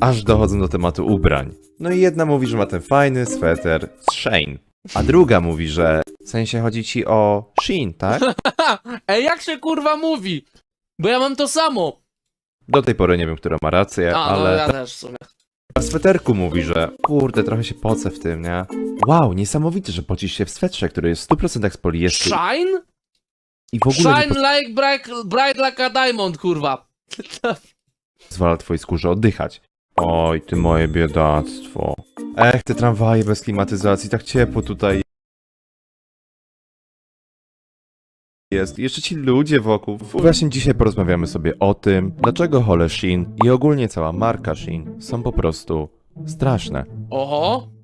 Aż dochodzą do tematu ubrań. No i jedna mówi, że ma ten fajny sweter z Shane. A druga mówi, że w sensie chodzi ci o Shein, tak? Ej, jak się kurwa mówi? Bo ja mam to samo. Do tej pory nie wiem, która ma rację, A, no ale ja też w sumie. w sweterku mówi, że kurde, trochę się pocę w tym, nie? Wow, niesamowite, że pocisz się w swetrze, który jest w 100% z poliestru Shine? i w ogóle nie Shine like bright, bright like a diamond, kurwa. pozwala twojej skórze oddychać. Oj, ty moje biedactwo. Ech, te tramwaje bez klimatyzacji, tak ciepło tutaj jest. I Jeszcze ci ludzie wokół. Właśnie dzisiaj porozmawiamy sobie o tym, dlaczego Hole Shin i ogólnie cała marka Shin są po prostu straszne. Oho.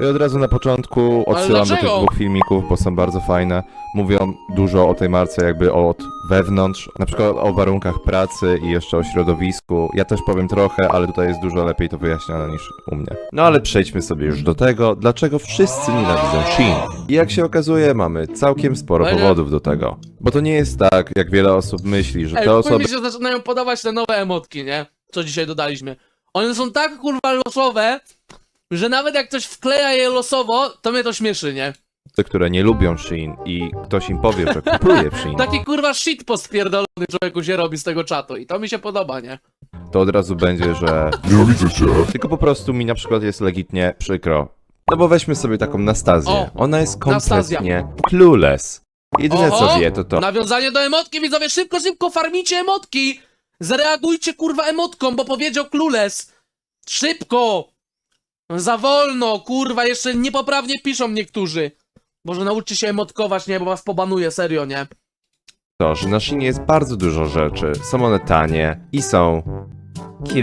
I od razu na początku odsyłam do tych dlaczego? dwóch filmików, bo są bardzo fajne. Mówią dużo o tej marce jakby od wewnątrz, na przykład o warunkach pracy i jeszcze o środowisku. Ja też powiem trochę, ale tutaj jest dużo lepiej to wyjaśnione niż u mnie. No ale przejdźmy sobie już do tego, dlaczego wszyscy nienawidzą Shein. I jak się okazuje, mamy całkiem sporo Ale- powodów do tego. Bo to nie jest tak, jak wiele osób myśli, że Ej, te osoby... mi się zaczynają podobać te nowe emotki, nie? Co dzisiaj dodaliśmy. One są tak kurwa losowe, że nawet jak ktoś wkleja je losowo, to mnie to śmieszy, nie? które nie lubią Shein i ktoś im powie, że kupuje Shein, Taki kurwa shit pospierdolony człowieku się robi z tego czatu i to mi się podoba, nie? to od razu będzie, że Nienawidzę cię. Tylko po prostu mi na przykład jest legitnie przykro. No bo weźmy sobie taką Nastazję. O, Ona jest Nastazja. kompletnie clueless. Jedyne co Oho, wie to to, Nawiązanie do emotki, widzowie, szybko, szybko, farmicie emotki! Zareagujcie kurwa emotką, bo powiedział Clueless! Szybko! Za wolno, kurwa, jeszcze niepoprawnie piszą niektórzy. Może nauczcie się emotkować, nie, bo was pobanuje, serio, nie? to, że na Shinie jest bardzo dużo rzeczy. Są one tanie i są cute.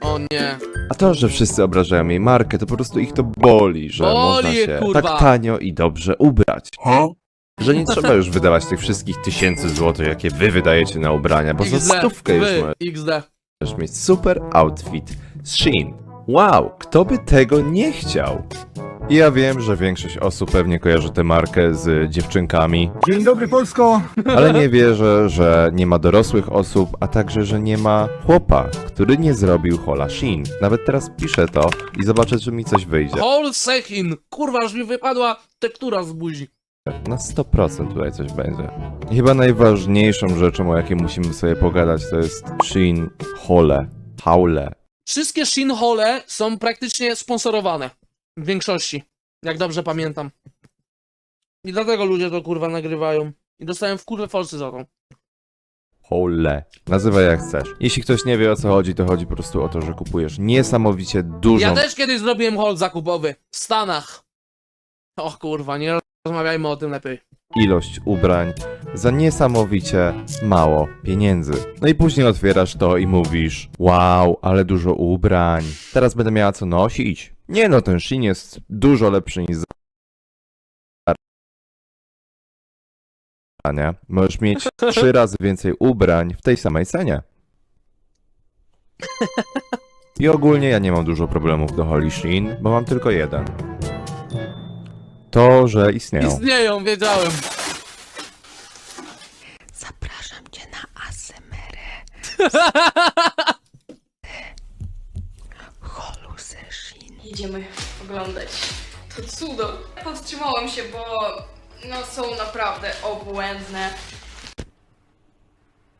O nie. A to, że wszyscy obrażają jej markę, to po prostu ich to boli, że Boli, można się kurwa. tak tanio i dobrze ubrać. Że nie trzeba już wydawać tych wszystkich tysięcy złotych, jakie wy wydajecie na ubrania, bo za XD, stówkę już wy, możesz XD. Możesz mieć super outfit z Shein. Wow, kto by tego nie chciał? I Ja wiem, że większość osób pewnie kojarzy tę markę z dziewczynkami, Dzień dobry Polsko. ale nie wierzę, że nie ma dorosłych osób, a także, że nie ma chłopa, który nie zrobił hola Shein. Nawet teraz piszę to i zobaczę, czy mi coś wyjdzie. Whole Sechin. Kurwa, aż mi wypadła tektura z buzi. Na 100% tutaj coś będzie. I chyba najważniejszą rzeczą, o jakiej musimy sobie pogadać, to jest Shein hole. Haule. Wszystkie shinhole są praktycznie sponsorowane. W większości. Jak dobrze pamiętam. I dlatego ludzie to kurwa nagrywają. I dostają w kurwę Polscy za to. Hole. Nazywaj jak chcesz. Jeśli ktoś nie wie o co chodzi, to chodzi po prostu o to, że kupujesz niesamowicie dużą Ja też kiedyś zrobiłem haul zakupowy. W Stanach. O kurwa, nie rozmawiajmy o tym lepiej. Ilość ubrań za niesamowicie mało pieniędzy. No i później otwierasz to i mówisz: Wow, ale dużo ubrań. Teraz będę miała co nosić. Nie no, ten Shein jest dużo lepszy niż nie? Możesz mieć trzy razy więcej ubrań w tej samej cenie. I ogólnie ja nie mam dużo problemów do Holy Shein, bo mam tylko jeden. To, że istnieją. Istnieją, wiedziałem. Zapraszam cię na ASMR. Holuseshin. Idziemy oglądać to cudo. Powstrzymałam się, bo no są naprawdę obłędne.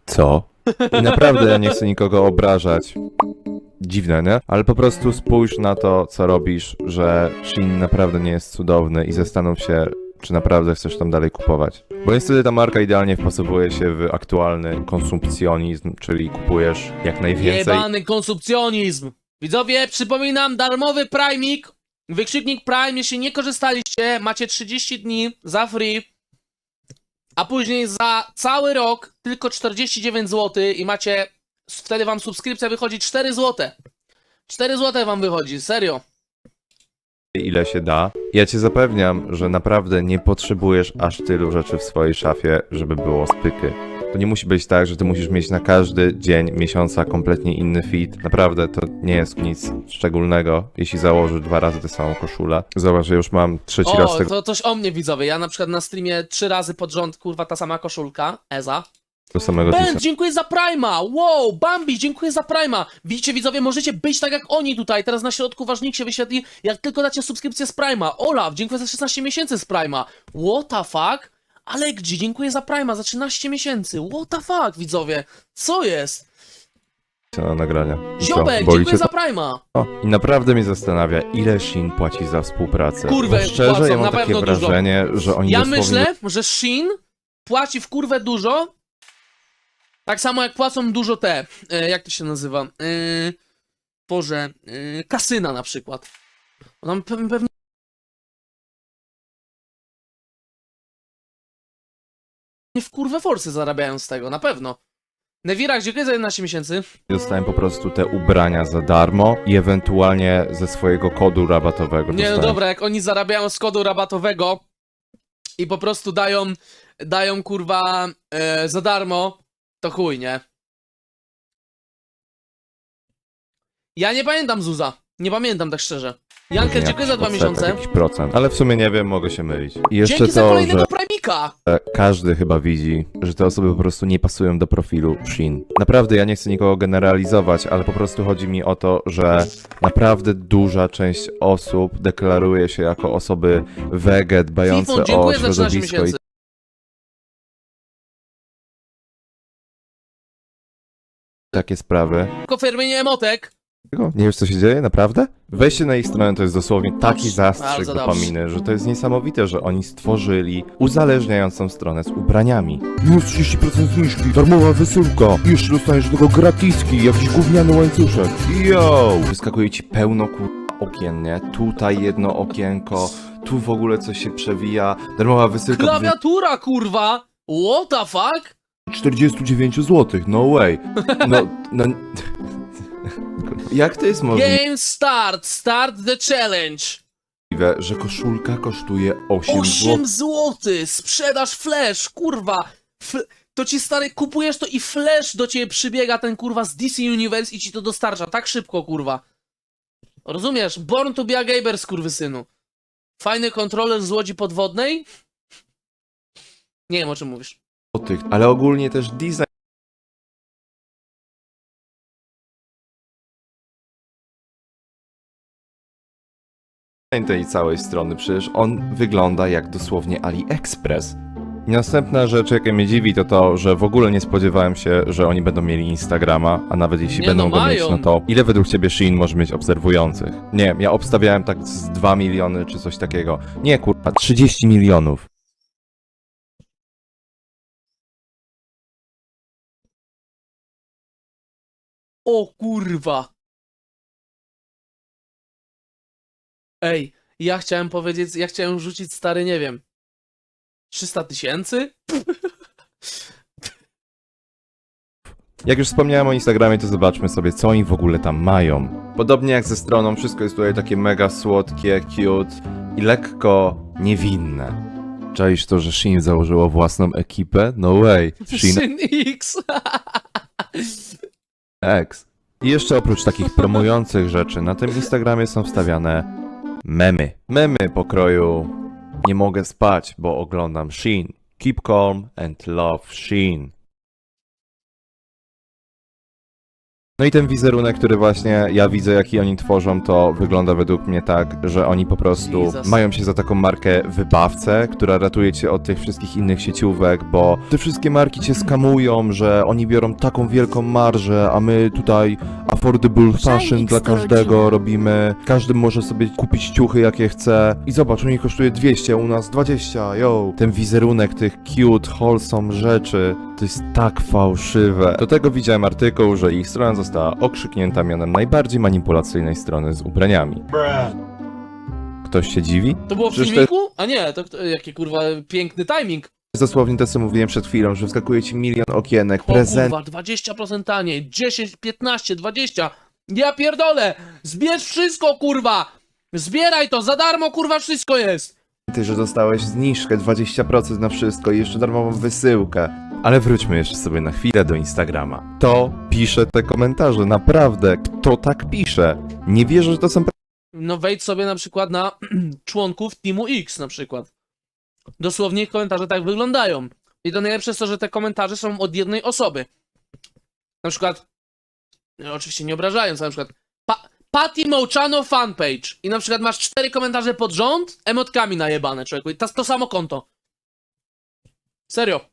Co? I naprawdę ja nie chcę nikogo obrażać. Dziwne, nie? Ale po prostu spójrz na to, co robisz, że Shin naprawdę nie jest cudowny i zastanów się, czy naprawdę chcesz tam dalej kupować. Bo niestety ta marka idealnie wpasowuje się w aktualny konsumpcjonizm, czyli kupujesz jak najwięcej. Jebany konsumpcjonizm. Widzowie, przypominam, darmowy Primik. Wykrzyknik Prime, jeśli nie korzystaliście, macie 30 dni za free. A później za cały rok tylko 49 zł i macie, wtedy wam subskrypcja wychodzi 4 zł. 4 zł wam wychodzi, serio. ile się da. Ja cię zapewniam, że naprawdę nie potrzebujesz aż tylu rzeczy w swojej szafie, żeby było spyky. To nie musi być tak, że ty musisz mieć na każdy dzień miesiąca kompletnie inny fit. Naprawdę, to nie jest nic szczególnego, jeśli założysz dwa razy tę samą koszulę. Zobacz, że już mam trzeci raz O, tego to coś o mnie widzowie. Ja na przykład na streamie trzy razy pod rząd, kurwa, ta sama koszulka, Eza. Do samego Ben, dziękuję za Prima! Wow, Bambi, dziękuję za Prima! Widzicie, widzowie, możecie być tak jak oni tutaj. Teraz na środku ważnik się wyświetli, jak tylko dacie subskrypcję z Prima. Olaf, dziękuję za 16 miesięcy z Prima. What the fuck? Ale gdzie? Dziękuję za Prima za 13 miesięcy. What the fuck, widzowie? Co jest? na nagrania. I co, Ziobek, boli dziękuję cię za Prima! to? I naprawdę mnie zastanawia, ile Shin płaci za współpracę. Kurwę, Bo szczerze, płacą, ja mam na takie pewno dużo. wrażenie, że oni Ja dosłownie myślę, że Shin płaci w kurwę dużo. Tak samo jak płacą dużo te, e, jak to się nazywa? E, Boże, e, kasyna na przykład. Bo Tam pe- pewnie w kurwę forsy zarabiają z tego, na pewno. Newirak, dziękuję za 11 miesięcy. dostałem po prostu te ubrania za darmo i ewentualnie ze swojego kodu rabatowego. Nie, no dostałem dobra, jak oni zarabiają z kodu rabatowego i po prostu dają, dają kurwa e, za darmo, to chuj, nie? Ja nie pamiętam Zuza. Nie pamiętam tak szczerze. Jankę, Pewnie dziękuję za dwa odsetek, miesiące. Jakiś procent, ale w sumie nie wiem, mogę się mylić. I jeszcze Dzięki za to, kolejnego że Primika! każdy chyba widzi, że te osoby po prostu nie pasują do profilu Shin. Naprawdę, ja nie chcę nikogo generalizować, ale po prostu chodzi mi o to, że naprawdę duża część osób deklaruje się jako osoby wege, dbające Fifon, o dziękuję za 13 środowisko i miesięcy. Takie sprawy. Tylko firmienie emotek. Tego? Nie wiesz, co się dzieje? Naprawdę? Wejście na ich stronę to jest dosłownie taki Dobrze, zastrzyk bardzo dopaminy, że to jest niesamowite, że oni stworzyli uzależniającą stronę z ubraniami. Minus 30% zniżki, darmowa wysyłka. I jeszcze dostaniesz do tego gratiski, jakiś gówniany łańcuszek. Yo! Wyskakuje ci pełno kur... okien, nie? Tutaj jedno okienko, tu w ogóle coś się przewija, darmowa wysyłka Klawiatura, kurwa! What the fuck? 49 zł, no way. No, no... Jak to jest możliwe, Game start, start the challenge. że koszulka kosztuje 8 zł? 8 zł, sprzedaż flash, kurwa. To ci stary, kupujesz to i flash do ciebie przybiega ten kurwa z DC Universe i ci to dostarcza tak szybko, kurwa. Rozumiesz? Born to be a gamer, skurwysynu. Fajny kontroler z łodzi podwodnej? Nie wiem o czym mówisz. Ale ogólnie też design tej całej strony, przecież on wygląda jak dosłownie AliExpress. I następna rzecz, jaka mnie dziwi, to to, że w ogóle nie spodziewałem się, że oni będą mieli Instagrama, a nawet jeśli Nie, będą no go mieć, mają. no to ile według ciebie Shein może mieć obserwujących? Nie ja obstawiałem tak z 2 miliony czy coś takiego. Nie, kurwa, 30 milionów. O kurwa. Ej, ja chciałem powiedzieć, ja chciałem rzucić stary, nie wiem, 300 tysięcy? Jak już wspomniałem o Instagramie, to zobaczmy sobie, co oni w ogóle tam mają. Podobnie jak ze stroną, wszystko jest tutaj takie mega słodkie, cute i lekko niewinne. Czaisz to, że Shin założyło własną ekipę? No way. Shin X. X. I jeszcze oprócz takich promujących rzeczy, na tym Instagramie są wstawiane memy. Memy pokroju nie mogę spać, bo oglądam Shin. Keep calm and love Shin. No i ten wizerunek, który właśnie ja widzę, jaki oni tworzą, to wygląda według mnie tak, że oni po prostu Jesus. mają się za taką markę wybawcę, która ratuje cię od tych wszystkich innych sieciówek, bo te wszystkie marki cię skamują, że oni biorą taką wielką marżę, a my tutaj affordable fashion dla każdego robimy. Każdy może sobie kupić ciuchy jakie chce. I zobacz, u nich kosztuje 200, u nas 20, yo. Ten wizerunek tych cute, wholesome rzeczy, to jest tak fałszywe. Do tego widziałem artykuł, że ich strona została okrzyknięta mianem najbardziej manipulacyjnej strony z ubraniami. Ktoś się dziwi? To było w Przecież filmiku? A nie, to, to jaki kurwa piękny timing. Dosłownie to, co mówiłem przed chwilą, że wskakuje ci milion okienek, O prezent. kurwa, 20% taniej, 10, 15, 20. Ja pierdolę! Zbierz wszystko, kurwa! Zbieraj to, za darmo, kurwa, wszystko jest! Ty, że dostałeś zniżkę 20% na wszystko i jeszcze darmową wysyłkę. Ale wróćmy jeszcze sobie na chwilę do Instagrama. Kto pisze te komentarze? Naprawdę, kto tak pisze? Nie wierzę, że to są No wejdź sobie na przykład na członków Teamu X na przykład. Dosłownie komentarze tak wyglądają. I to najlepsze jest to, że te komentarze są od jednej osoby. Na przykład, no, oczywiście nie obrażając, na przykład pa Patty Mołczano fanpage i na przykład masz cztery komentarze pod rząd, emotkami najebane, człowieku. I to, to samo konto. Serio.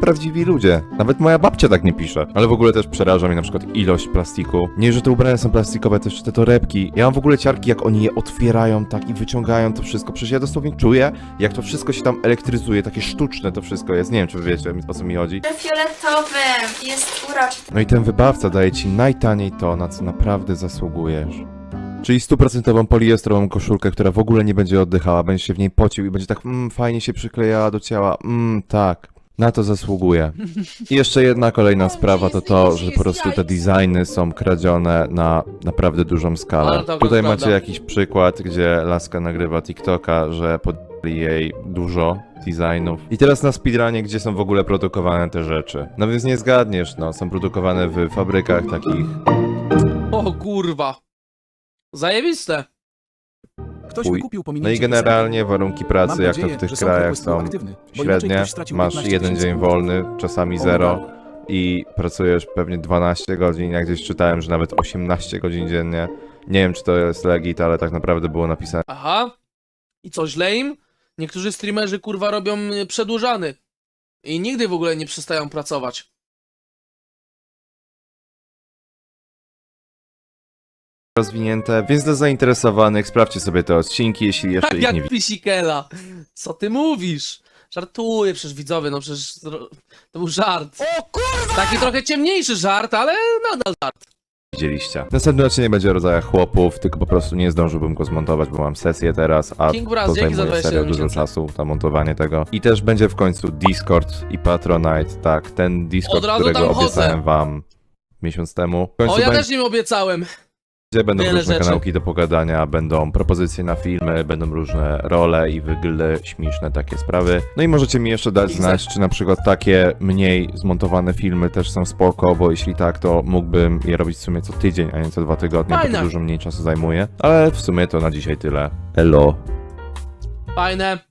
Prawdziwi ludzie. Nawet moja babcia tak nie pisze. Ale w ogóle też przeraża mnie na przykład ilość plastiku. Nie, że te ubrania są plastikowe, też te torebki. Ja mam w ogóle ciarki, jak oni je otwierają tak i wyciągają to wszystko. Przecież ja dosłownie czuję, jak to wszystko się tam elektryzuje, takie sztuczne to wszystko jest. Nie wiem, czy wy wiecie, o co mi chodzi. Fioletowym jest uroczy. No i ten wybawca daje ci najtaniej to, na co naprawdę zasługujesz. Czyli stuprocentową poliestrową koszulkę, która w ogóle nie będzie oddychała, będzie się w niej pocił i będzie tak mm, fajnie się przyklejała do ciała. Mm, tak. Na to zasługuje. I jeszcze jedna kolejna sprawa to to, że po prostu te designy są kradzione na naprawdę dużą skalę. Tutaj macie jakiś przykład, gdzie laska nagrywa TikToka, że podali jej dużo designów. I teraz na speedrunie, gdzie są w ogóle produkowane te rzeczy. No więc nie zgadniesz, no, są produkowane w fabrykach takich O kurwa. Zajebiste. Chuj. No i generalnie warunki pracy, jak to w tych krajach są średnie, masz 15 jeden dzień wolny, czasami zero i pracujesz pewnie 12 godzin, jak gdzieś czytałem, że nawet 18 godzin dziennie. Nie wiem, czy to jest legit, ale tak naprawdę było napisane Aha. I co, źle im? Niektórzy streamerzy kurwa robią y, przedłużany. I nigdy w ogóle nie przestają pracować. Rozwinięte, więc dla zainteresowanych sprawdźcie sobie te odcinki, jeśli jeszcze ich nie Jak widzicie. Pisikela. Co ty mówisz? Żartuję przecież widzowie, no przecież zro- to był żart. O kurwa! Taki trochę ciemniejszy żart, ale nadal żart. widzieliście. Następny odcinek będzie o rodzajach chłopów, tylko po prostu nie zdążyłbym go zmontować, bo mam sesję teraz, a King Brass, to dzięki za zajmuje 27 serio dużo miesięcy. czasu, na montowanie tego. I też będzie w końcu Discord i Patronite, tak, ten Discord, Od razu którego tam chodzę. obiecałem wam miesiąc temu. W końcu O, ja będzie, też im obiecałem. Będą wiele różne rzeczy. kanałki do pogadania, będą propozycje na filmy, będą różne role i wygle śmieszne takie sprawy. No i możecie mi jeszcze dać znać, czy na przykład takie mniej zmontowane filmy też są spoko, bo jeśli tak, to mógłbym je robić w sumie co tydzień, a nie co dwa tygodnie, bo Fajne. to dużo mniej czasu zajmuje. Ale w sumie to na dzisiaj tyle. Elo. Fajne.